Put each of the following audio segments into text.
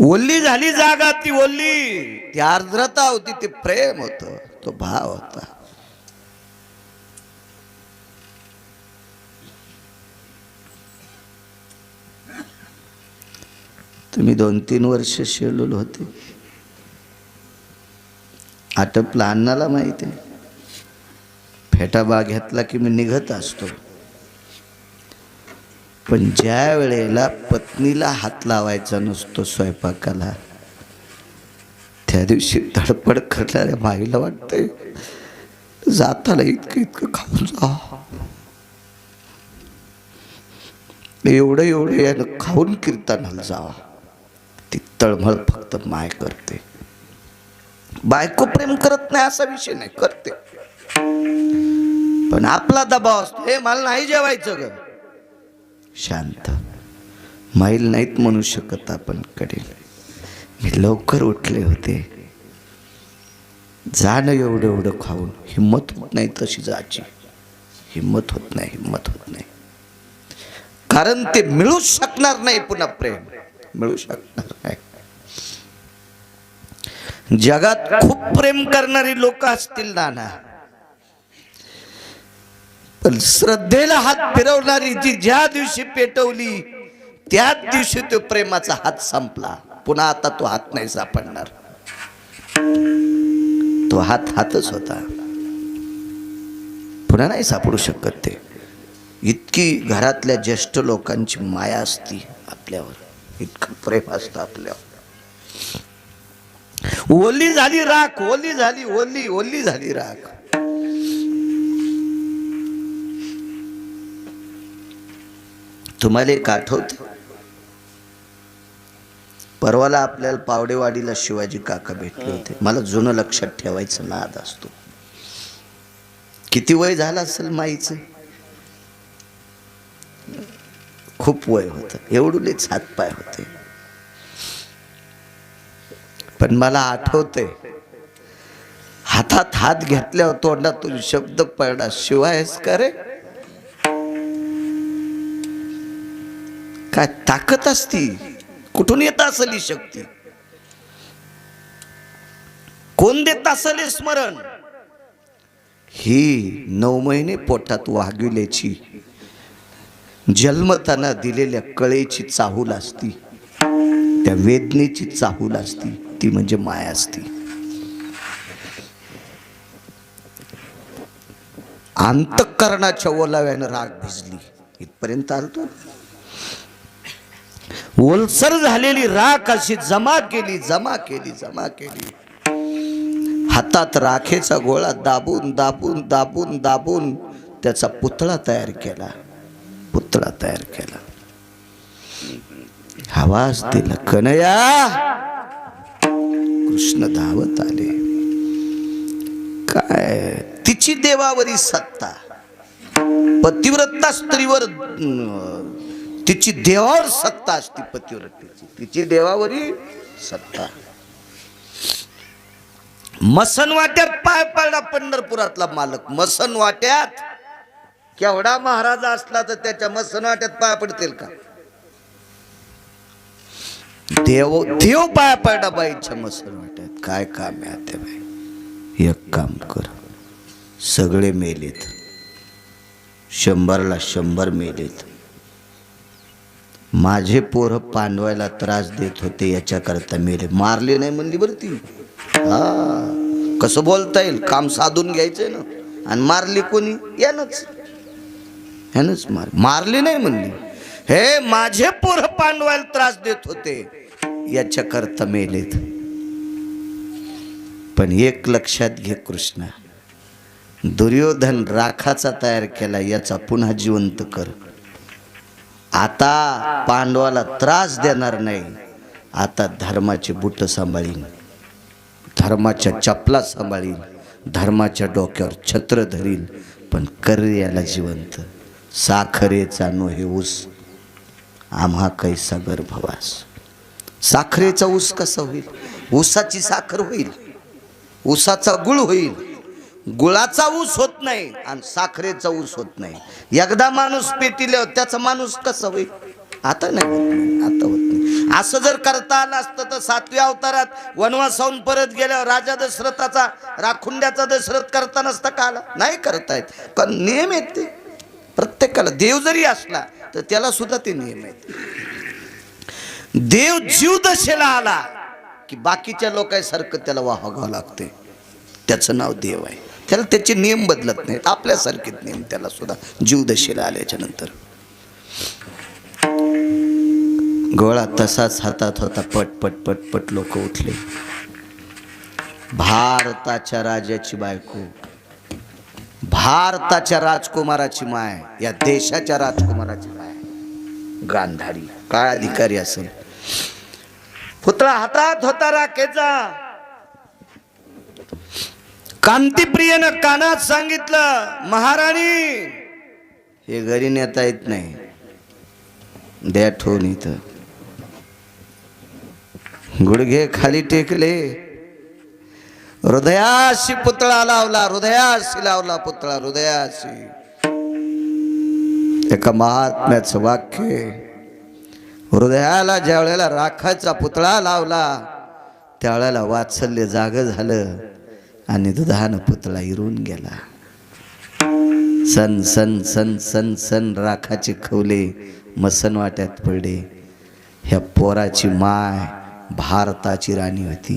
ओल्ली झाली जागा ती ओल्ली. ती आर्द्रता होती ते प्रेम होत तो भाव होता. तुम्ही दोन तीन वर्ष शेलूल होते. आटपला अन्नाला माहिती आहे. फेटाबाग घेतला की मी निघत असतो. पण ज्या वेळेला पत्नीला हात लावायचा नसतो स्वयंपाकाला त्या दिवशी धडपड करणाऱ्या माईला वाटतंय जाताना इतकं इतकं खाऊन जा. एवढं एवढं यानं खाऊन कीर्तनाला जावा ती तळमळ फक्त माय करते. बायको प्रेम करत नाही असा विषय नाही करते. पण आपला दबाव असतो हे मला नाही जेवायचं ग. शांत. माईल नाहीत म्हणू शकत आपण कडेल मी लवकर उठले होते. जाणं एवढं एवढं खाऊन हिंमत होत नाही तशी जायची हिंमत होत नाही हिंमत होत नाही. कारण ते मिळू शकणार नाही पुन्हा प्रेम. मिळू शकणार नाही. जगात खूप प्रेम करणारी लोक असतील नाना. श्रद्धेला हात फिरवणारी जी ज्या दिवशी पेटवली त्याच दिवशी तो प्रेमाचा हात संपला. पुन्हा आता तो हात नाही सापडणार. तो हात हातच होता. पुन्हा नाही सापडू शकत ते. इतकी घरातल्या ज्येष्ठ लोकांची माया असती आपल्यावर. इतकं प्रेम असतं आपल्यावर. ओली झाली राख ओली झाली ओली ओली झाली राख. तुम्हाला एक आठवत? परवाला आपल्याला पावडेवाडीला शिवाजी काका भेटले होते. मला जुनं लक्षात ठेवायचं नाद असतो. किती वय झालं असेल माईचं? खूप वय होतं. एवढुलेच हातपाय होते. पण मला आठवते हातात हात घेतल्यावर तोंडातून शब्द पडला शिवायस का रे? काय ताकद असती? कुठून येत असेल ही शक्ती? कोण देत असेल हे स्मरण? ही नऊ महिने पोटात वागविल्याची जन्मताना दिलेल्या कळेची चाहूल असती त्या वेदनेची चाहूल असती ती म्हणजे माया असती. अंतकरणाच्या ओलाव्यानं राग भिजली. इथपर्यंत आलतो? ओलसर झालेली राख अशी जमा केली जमा केली जमा केली. हातात राखेचा गोळा दाबून दाबून दाबून दाबून त्याचा पुतळा तयार केला. पुतळा तयार केला. आवाज दिला कनया कृष्ण धावत आले. काय? तिची देवावरी सत्ता. पतिव्रता स्त्रीवर तिची देवावर सत्ता असते पतिव्रतेची तिची देवावरी सत्ता. मसन वाट्यात पाय पडला पंढरपुरातला मालक. मसन वाट्यात केवढा महाराजा असला तर त्याच्या मसन वाट्यात पाय पडतील का? देव देव पाय पडला बाईच्या मसन वाट्यात काय काम आहे त्या बाई? एक काम कर. सगळे मेलेत. शंभरला शंभर मेलेत. माझे पोरं पांडवायला त्रास देत होते याच्याकरता मेले मारले नाही म्हणली बरं ती. हा. कसं बोलता येईल? काम साधून घ्यायचंय ना. आणि मारली कोणी? यानंच. यानच मार मारली नाही म्हणली. हे माझे पोरं पांडवायला त्रास देत होते. याच्याकरता मेलेत. पण एक लक्षात घे कृष्णा. दुर्योधन राखाचा तयार केला याचा पुन्हा जिवंत कर. आता पांडवाला त्रास देणार नाही. आता धर्माचे बुट सांभाळीन. धर्माच्या चपला सांभाळीन. धर्माच्या डोक्यावर छत्र धरील पण कर याला जिवंत. साखरेचा नो हे ऊस. आम्हा कैसा गर्भवास साखरेचा ऊस कसा होईल? ऊसाची साखर होईल. ऊसाचा गुळ होईल. गुळाचा ऊस होत नाही आणि साखरेचा ऊस होत नाही. एकदा माणूस पेटिल्यावर त्याचा माणूस कसा होईल? आता नाही नाही आता होत नाही. असं जर करता आलं असतं तर सातव्या अवतारात वनवासाहून परत गेल्यावर राजा दशरथाचा राखुंड्याचा दशरथ करता नसता का आला? नाही करतायत. कारण नियम आहेत ते. प्रत्येकाला देव जरी असला तर त्याला सुद्धा ते नियम आहेत. देव जीव दशेला आला की बाकीच्या लोकांसारखं त्याला वाहावं लागते त्याचं नाव देव आहे. त्याला त्याचे नियम बदलत नाहीत. आपल्यासारखेच नियम त्याला सुद्धा जीवदशेला आल्याच्यानंतर. गोळा तसाच हातात होता. पट पट पट पट लोक उठले. भारताच्या राजाची बायको. भारताच्या राजकुमाराची माय. या देशाच्या राजकुमाराची माय. गांधारी. काय अधिकारी असेल? पुतळा हातात होता राखेचा. कांतीप्रियनं कानात सांगितलं महाराणी हे घरी नेता येत नाही. द्या ठेवून इथं. गुडघे खाली टेकले. हृदयाशी पुतळा लावला हृदयाशी लावला पुतळा हृदयाशी. एका महात्म्याचं वाक्य हृदयाला ज्या वेळेला राखाचा पुतळा लावला त्यावेळेला वात्सल्य जाग झालं. आणि दुधाना पुतळा इरून गेला. सन सन सन सन सन राखाचे खवले मसन वाट्यात पडले. ह्या पोराची माय भारताची राणी होती.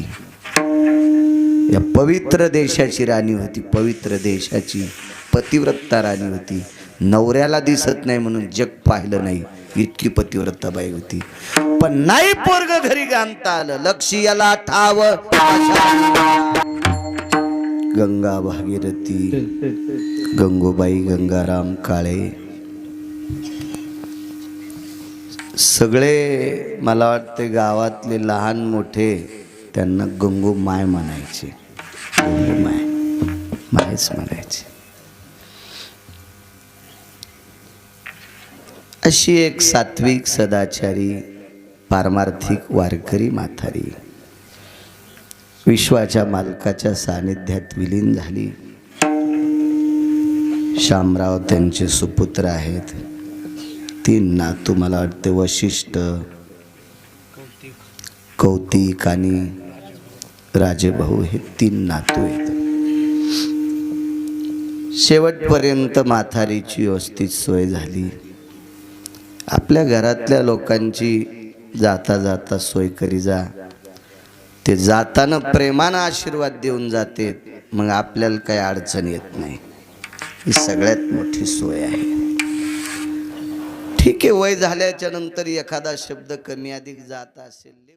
या पवित्र देशाची राणी होती पवित्र देशाची पतिव्रता राणी होती. नवऱ्याला दिसत नाही म्हणून जग पाहिलं नाही इतकी पतिव्रता बाई होती. पण नाही पोरग घरी गांधता आलं लक्ष याला ठाव गंगा भागीरथी गंगोबाई गंगाराम काळे. सगळे मला वाटते गावातले लहान मोठे त्यांना गंगू माय म्हणायचे. गंगू माय मायच म्हणायचे. अशी एक सात्विक सदाचारी पारमार्थिक वारकरी माथारी विश्वाच्या मालकाच्या सानिध्यात विलीन झाली. शामराव त्यांचे सुपुत्र आहेत. तीन नातू मला वाटते वशिष्ठ कौतिक आणि राजेभाऊ हे तीन नातू आहेत. शेवटपर्यंत माथारीची व्यवस्थित सोय झाली. आपल्या घरातल्या लोकांची जाता जाता सोय करी जा. ते जाताना प्रेमानं आशीर्वाद देऊन जाते मग आपल्याला काही अडचण येत नाही. ही सगळ्यात मोठी सोय आहे. ठीक आहे वय झाल्याच्यानंतर एखादा शब्द कमी अधिक जात असेल